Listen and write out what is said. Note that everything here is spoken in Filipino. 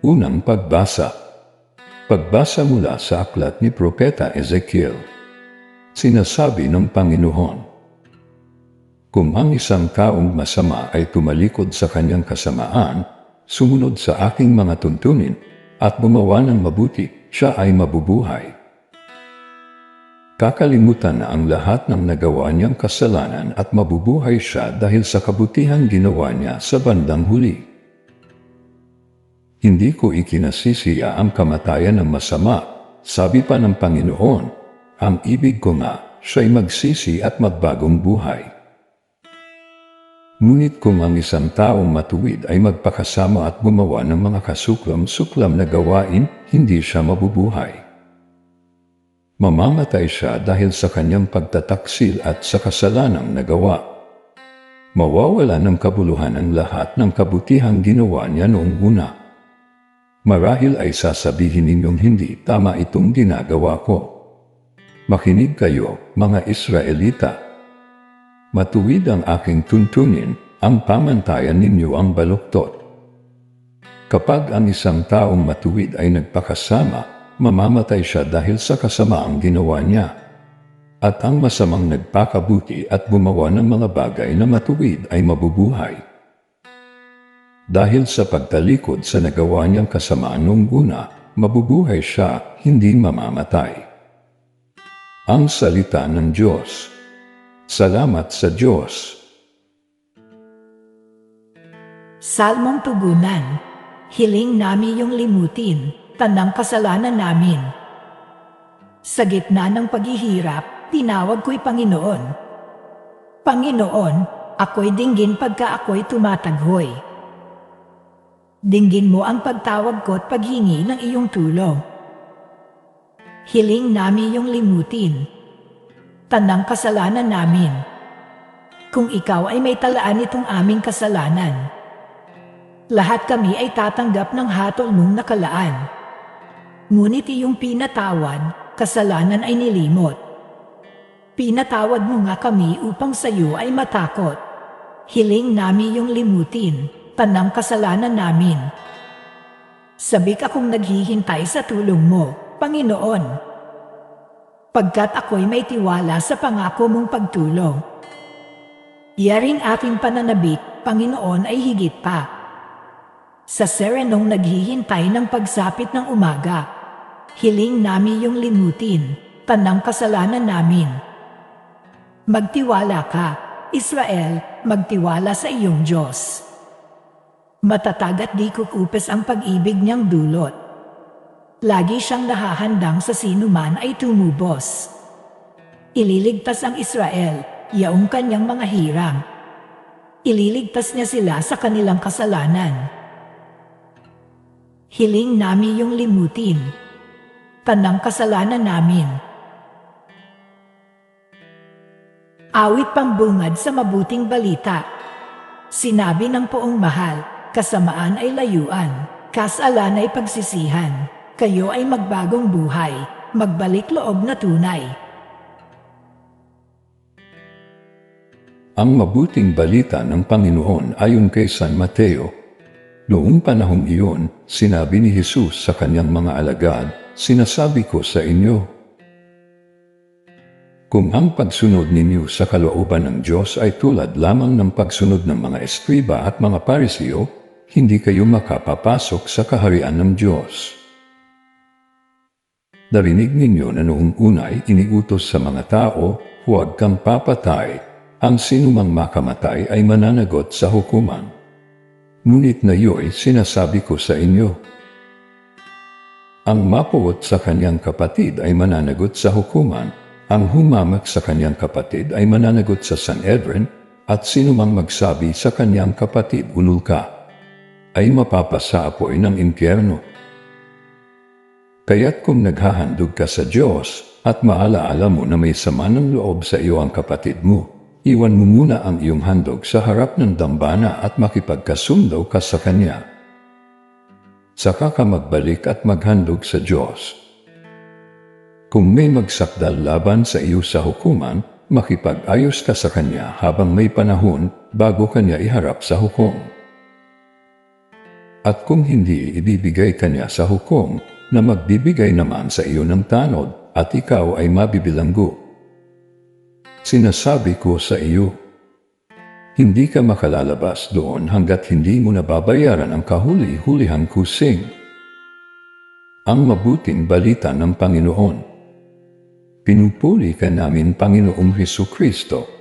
Unang pagbasa. Pagbasa mula sa aklat ni Propeta Ezekiel. Sinasabi ng Panginoon, Kung ang isang taong masama ay tumalikod sa kanyang kasamaan, sumunod sa aking mga tuntunin, at gumawa ng mabuti, siya ay mabubuhay. Kakalimutan na ang lahat ng nagawa niyang kasalanan at mabubuhay siya dahil sa kabutihan ginawa niya sa bandang huli. Hindi ko ikinasisiya ang kamatayan ng masama. Sabi pa ng Panginoon, ang ibig ko nga, siya'y magsisi at magbagong buhay. Ngunit kung ang isang taong matuwid ay magpakasama at gumawa ng mga kasuklam-suklam na gawain, hindi siya mabubuhay. Mamamatay siya dahil sa kanyang pagtataksil at sa kasalanang nagawa. Mawawala ng kabuluhan ang lahat ng kabutihang ginawa niya noong una. Marahil ay sasabihin ninyong hindi tama itong ginagawa ko. Makinig kayo, mga Israelita. Matuwid ang aking tuntunin, ang pamantayan ninyo ang baluktot. Kapag ang isang taong matuwid ay nagpakasama, mamamatay siya dahil sa kasamaang ginawa niya. At ang masamang nagpakabuti at gumawa ng mga bagay na matuwid ay mabubuhay. Dahil sa pagtalikod sa nagawa niyang kasamaan noong una, mabubuhay siya, hindi mamamatay. Ang salita ng Diyos. Salamat sa Diyos. Salmong tugunan, hiling namin yung limutin, tanang kasalanan namin. Sa gitna ng paghihirap, tinawag ko'y Panginoon. Panginoon, ako'y dinggin pagka ako'y tumataghoy. Dinggin mo ang pagtawag ko at paghingi ng iyong tulong. Hiling namin yung limutin, tanang kasalanan namin. Kung ikaw ay may talaan itong aming kasalanan, lahat kami ay tatanggap ng hatol mong nakalaan. Ngunit iyong pinatawad, kasalanan ay nilimot. Pinatawad mo nga kami upang sa iyo ay matakot. Hiling namin yung limutin, tanang kasalanan namin. Sabik akong naghihintay sa tulong mo, Panginoon. Pagkat ako'y may tiwala sa pangako mong pagtulong. Yaring aking pananabik, Panginoon ay higit pa. Sa serenong naghihintay ng pagsapit ng umaga, hiling namin yung limutin, tanang kasalanan namin. Magtiwala ka, Israel, magtiwala sa iyong Diyos. Matatag at di kukupes ang pag-ibig niyang dulot. Lagi siyang nahahandang sa sinuman ay tumubos. Ililigtas ang Israel, yaong kanyang mga hirang. Ililigtas niya sila sa kanilang kasalanan. Hiling namin yung limutin. Tanang kasalanan namin. Awit pambungad sa mabuting balita. Sinabi ng poong mahal, kasamaan ay layuan, kasalan ay pagsisihan. Kayo ay magbagong buhay, magbalik loob na tunay. Ang mabuting balita ng Panginoon ayon kay San Mateo. Noong panahong iyon, sinabi ni Jesus sa kanyang mga alagad, Sinasabi ko sa inyo, kung ang pagsunod ninyo sa kalooban ng Diyos ay tulad lamang ng pagsunod ng mga eskriba at mga parisiyo, hindi kayo makapapasok sa kaharian ng Diyos. Narinig ninyo na noong una ay iniutos sa mga tao, huwag kang papatay, ang sinumang makamatay ay mananagot sa hukuman. Ngunit na iyo'y sinasabi ko sa inyo, ang mapuot sa kanyang kapatid ay mananagot sa hukuman, ang humamak sa kanyang kapatid ay mananagot sa Sanhedrin, at sinumang magsabi sa kanyang kapatid, unul ka, ay mapapasa apoy ng impyerno. Kaya't kung naghahandog ka sa Diyos at maalaala mo na may sama ng loob sa iyo ang kapatid mo, iwan mo muna ang iyong handog sa harap ng dambana at makipagkasundo ka sa Kanya. Saka ka magbalik at maghandog sa Diyos. Kung may magsakdal laban sa iyo sa hukuman, makipag-ayos ka sa Kanya habang may panahon bago Kanya iharap sa hukom. At kung hindi, ibibigay kanya sa hukom na magbibigay naman sa iyo ng tanod at ikaw ay mabibilanggo. Sinasabi ko sa iyo, hindi ka makalalabas doon hanggat hindi mo nababayaran ang kahuli-hulihang kusing. Ang mabuting balita ng Panginoon. Pinupuli ka namin Panginoong Heso Kristo